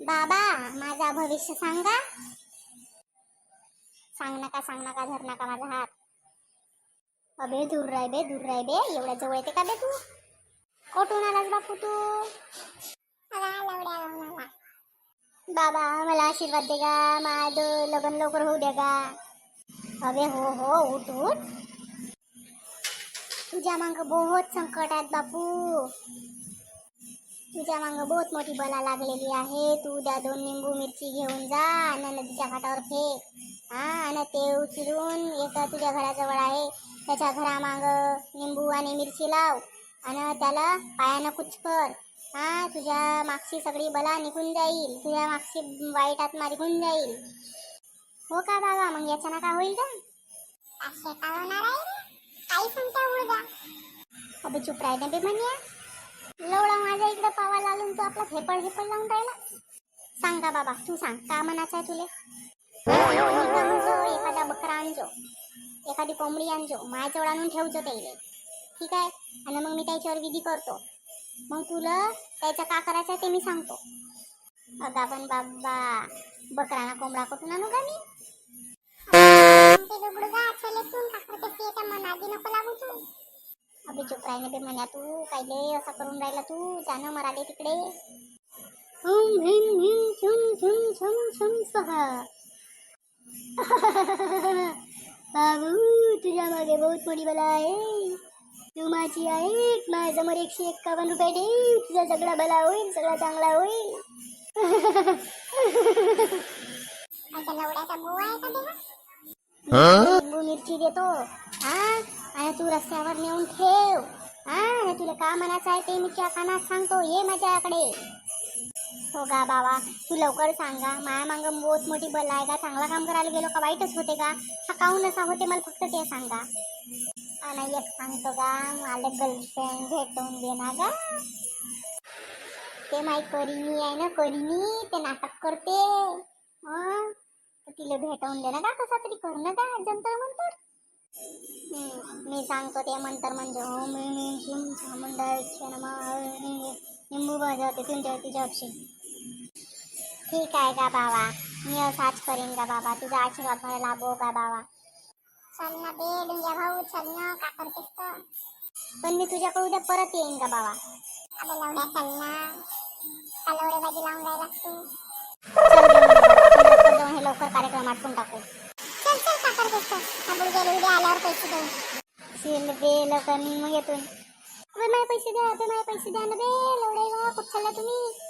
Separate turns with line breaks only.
बाबा माझा भविष्य सांगा. सांग नका सांग नका धर नका माझा हात. अबे दूर राय बे दूर राय बे. एवढ्या जवळ येते का बे तू? कुठून आलास बापू तू? बाबा मला आशीर्वाद दे का माझं लग्न लवकर होऊ दे का अबे हो हो उठ उठ. तुझ्या मांग बहुत संकट आहेत बापू. तुझ्या मांग बहुत मोठी बला लागलेली आहे. तू उद्या दोन निंबू मिरची घेऊन जा आणि नदीच्या घाटावर फेक. हा आणि ते उचलून एका तुझ्या घराजवळ आहे. त्याच्या घरामाग निंबू आणि मिरची लाव आणि त्याला पायानं कुचकर हा तुझ्या मागची सगळी बला निघून जाईल. तुझ्या मागची वाईट आत्मा निघून जाईल. हो का बाबा? मग याच्यानं का होईल का असे का होणार आहे काही सांगता मुलगा अबे चुप राही ना बे म्हणया लवडा माझ्या इकडे पावा लावून तू आपला फेपड हेपड लावून राहिला. सांग का बाबा तू सांग का म्हणायचं आहे तुले? एखादा बकरा आणजो एखादी कोंबडी आणजो माझ्याजवळ आणून ठेवजो त्याला ठीक आहे? आणि मग मी त्याच्यावर विधी करतो. मग तुला त्याचं का करायचं आहे ते मी सांगतो. अगा पण बाबा बकराना कोंबडा कुठून आणू का मी? अबे चुप राही बे म्हणा तू कायले असा करून राहिला तू जाणं मराले तिकडे. हुम हिम हिम छुम छुम छुम छुम स्वाहा बाबू तुझ्या मागे बहुत मोठी बला आहे. तू माझी आहे माझ्यासमोर एकशे एक्कावन्न रुपये दे. तुझा सगळा भला होईल सगळा चांगला होईल. लिंबू मिरची देतो. हा? आणि तू रस्त्यावर नेऊन ठेव. हा आणि तुला का म्हणायचं आहे ते मी तुझ्या कानात सांगतो. ये माझ्याकडे. हो गा बाबा तू लवकर सांगा. माया मांग बहुत मोठी बल आहे का? चांगला काम करायला गेलो का? वाईटच होते का? हा काहून असा होते? मला फक्त ते सांगा. आणि एक सांगतो का मला गर्लफ्रेंड भेटवून दे ना गा. ते माई करिनी आहे ना करिनी? ते नाटक करते. तिला भेटवून दे ना का कसा तरी कर ना का जंतर मंतर मी सांगतो ते मंतर म्हणजे ओम ह्रीं श्रीं चामुंडाय नमः निंबू बजावते तुमच्या तुझ्या अक्षी ठीक आहे का बाबा? मी असाच करेन का बाबा? तुझा आशीर्वाद मला लाभो का बाबा? चल ना बे डुंग्या भाऊ चल ना का करतेस तर पण मी तुझ्याकडे उद्या परत येईन का बाबा? अबे लवड्या चल ना. का लवडे बाजी लावून राहिला तू? लवकर कार्यक्रम आटपून टाकू. चल चल आपण उद्या उद्या आल्यावर पैसे देऊ. बे मग येतो नाही पैसे द्या ते नाही पैसे द्या ना बे. लवडे वा चालला तुम्ही?